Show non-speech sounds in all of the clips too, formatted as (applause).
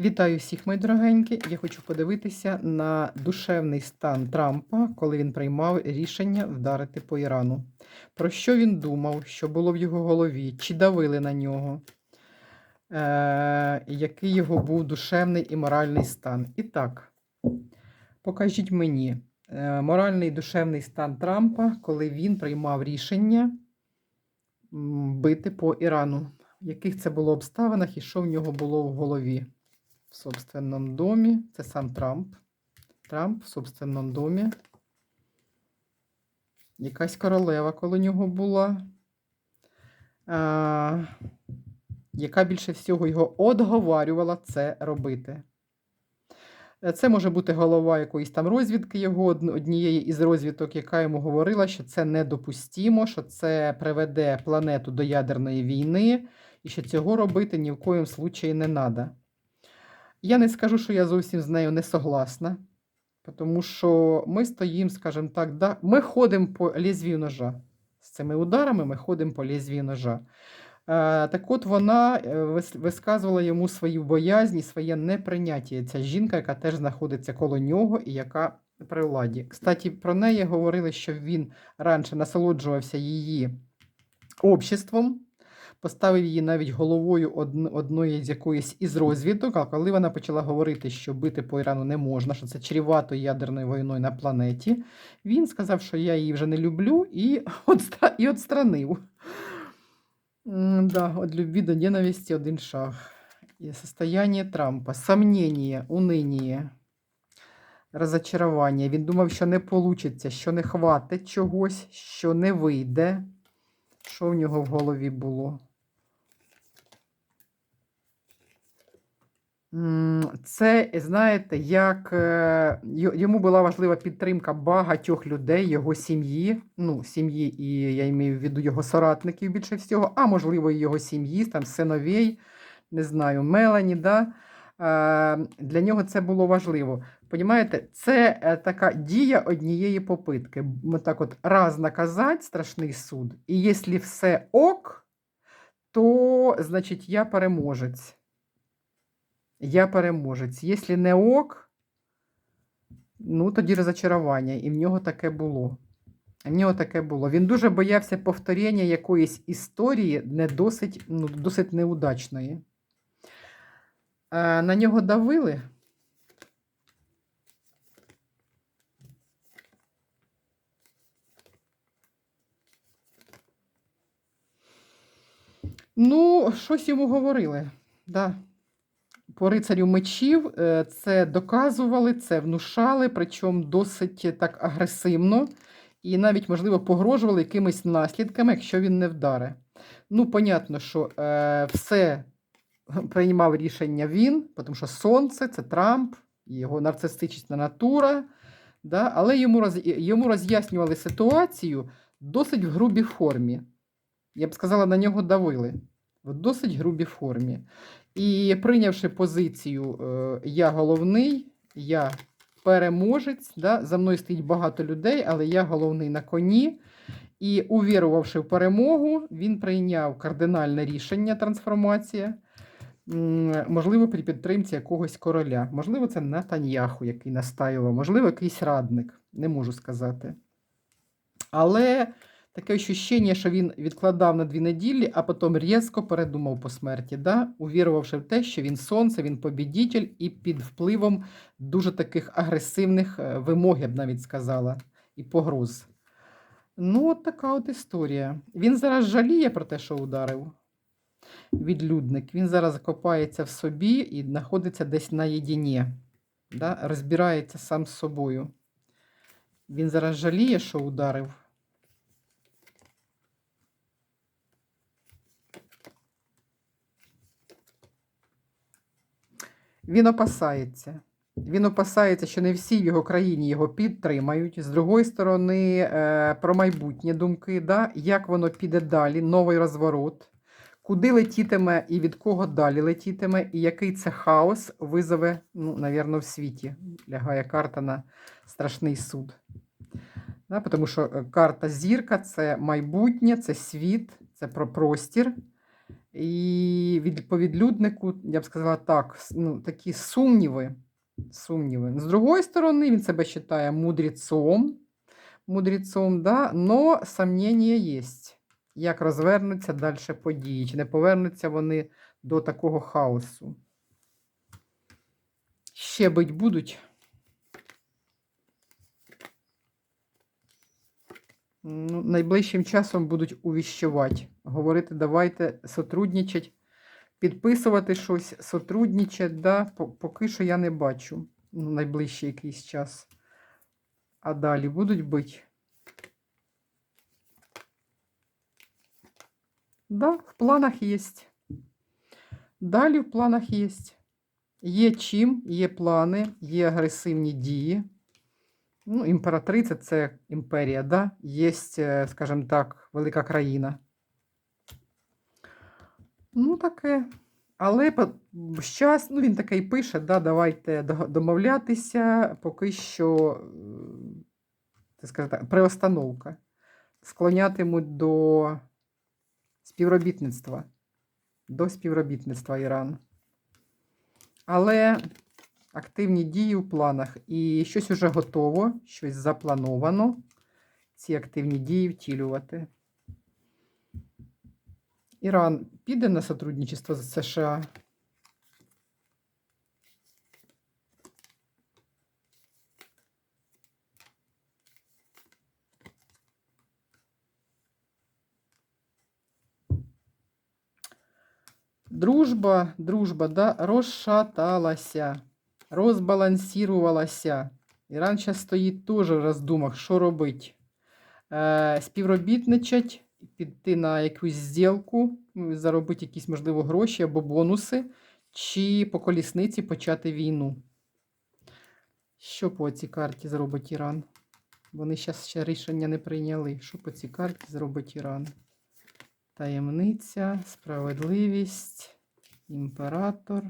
Вітаю всіх, мої дорогенькі. Я хочу подивитися на душевний стан Трампа, коли він приймав рішення вдарити по Ірану. Про що він думав, що було в його голові, чи давили на нього, е- який його був душевний і моральний стан. І так, покажіть мені е- моральний і душевний стан Трампа, коли він приймав рішення бити по Ірану. В яких це було обставинах і що в нього було в голові? В собственному домі. Це сам Трамп. Трамп в собственному домі. Якась королева коло нього була, а, яка більше всього його одговарювала це робити. Це може бути голова якоїсь там розвідки його, однієї із розвідок, яка йому говорила, що це недопустимо, що це приведе планету до ядерної війни, і що цього робити ні в коїм случаї не треба. Я не скажу, що я зовсім з нею не согласна, тому що ми стоїмо, скажімо так, да, ми ходимо по лезвію ножа. З цими ударами ми ходимо по лезвію ножа. Е, так от вона е, висказувала йому свою боязнь, своє неприйняття. Ця жінка, яка теж знаходиться коло нього і яка при владі. Кстати, про неї говорили, що він раніше насолоджувався її обществом, поставив її навіть головою одн- одної з якоїсь із розвідок, а коли вона почала говорити, що бити по Ірану не можна, що це чрівато ядерною війною на планеті, він сказав, що я її вже не люблю, і, (laughs) отстра... і отстранив. Да, от любви до ненависти один шаг. И состояние Трампа, сомнение, уныние, розочарування. Він думав, що не вийде, що не хватить чогось, що не вийде. Що в нього в голові було? Це, знаєте, як е, йому була важлива підтримка багатьох людей, його сім'ї, ну, сім'ї, і я маю в виду його соратників більше всього, а можливо, і його сім'ї, там синовей, не знаю, Мелані, да? Е, Для нього це було важливо. Понімаєте, це е, така дія однієї попитки. Так от раз наказати страшний суд, і якщо все ок, то значить я переможець. Я переможець. Якщо не ок, ну тоді розочарування. І в нього таке було. В нього таке було. Він дуже боявся повторення якоїсь історії не досить, ну, досить неудачної. А, на нього давили. Ну, щось йому говорили. Да. По рицарю мечів е, це доказували, це внушали, причому досить так агресивно, і навіть, можливо, погрожували якимись наслідками, якщо він не вдаре. Ну, понятно, що е, все (laughs) приймав рішення він, тому що сонце це Трамп, його нарцистична натура. Да? Але йому, роз, йому роз'яснювали ситуацію досить в грубій формі. Я б сказала, на нього давили в досить грубій формі. І прийнявши позицію е, я головний, я переможець, да? за мною стоїть багато людей, але я головний на коні. І увірувавши в перемогу, він прийняв кардинальне рішення трансформація. Можливо, при підтримці якогось короля. Можливо, це Натаньяху, який настаював, можливо, якийсь радник, не можу сказати. Але таке ощущення, що він відкладав на дві неділі, а потім різко передумав по смерті, да? увірувавши в те, що він сонце, він побідітель, і під впливом дуже таких агресивних е, вимог, я б навіть сказала, і погроз. Ну, от така от історія. Він зараз жаліє про те, що ударив. Відлюдник. Він зараз копається в собі і знаходиться десь наєдині, да? розбирається сам з собою. Він зараз жаліє, що ударив. Він опасається. Він опасається, що не всі в його країні його підтримають. З другої сторони, е, про майбутнє думки, да? як воно піде далі, новий розворот, куди летітиме і від кого далі летітиме, і який це хаос визове, ну, навірно, в світі. Лягає карта на страшний суд. Да? Тому що е, карта зірка це майбутнє, це світ, це про простір. І від, по відлюднику, я б сказала так, ну, такі сумніви. сумніви. З другої сторони, він себе вважає мудрецом, мудрецом, да? но сомнення є. Як розвернуться далі події, чи не повернуться вони до такого хаосу. Ще бить будуть. Ну, найближчим часом будуть увіщувати, говорити, давайте сотрудничать, підписувати щось, сотрудничать, да, поки що я не бачу ну, найближчий якийсь час. А далі будуть бити. Да, в планах є. Далі в планах є. Є чим, є плани, є агресивні дії. Ну, імператриця це імперія, да? Є, скажімо так, велика країна. Ну, таке. Але щас, ну, він такий пише, да, давайте домовлятися, поки що, так, приостановка. Склонятимуть до співробітництва. До співробітництва Іран. Але активні дії в планах. І щось уже готово, щось заплановано. Ці активні дії втілювати. Іран піде на сотрудничество з США. Дружба, дружба, да, розшаталася, розбалансірувалася. Іран зараз стоїть теж в роздумах, що робити. Е, співробітничать, піти на якусь зділку, заробити якісь, можливо, гроші або бонуси, чи по колісниці почати війну. Що по цій карті зробить Іран? Вони зараз ще рішення не прийняли. Що по цій карті зробить Іран? Таємниця, справедливість, імператор.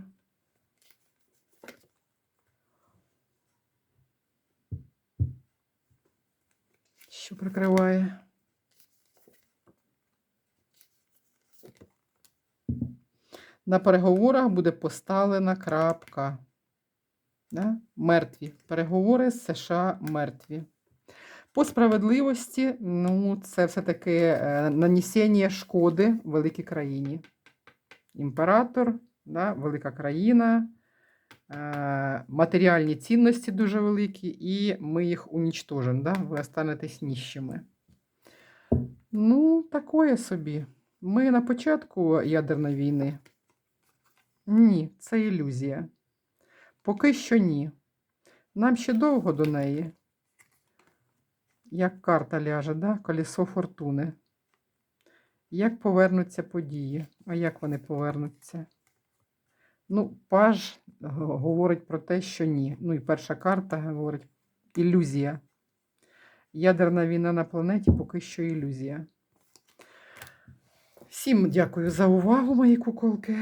Що прикриває? На переговорах буде поставлена крапка. Да? Мертві. Переговори з США мертві. По справедливості, ну, це все-таки е, нанесення шкоди великій країні. Імператор, да, велика країна, е, матеріальні цінності дуже великі, і ми їх унічтожимо, да? ви останетесь ніщими. Ну, такое собі. Ми на початку ядерної війни. Ні, це ілюзія. Поки що ні. Нам ще довго до неї. Як карта ляже, да? колесо фортуни. Як повернуться події? А як вони повернуться? Ну, паж говорить про те, що ні. Ну і перша карта говорить ілюзія. Ядерна війна на планеті поки що ілюзія. Всім дякую за увагу, мої куколки.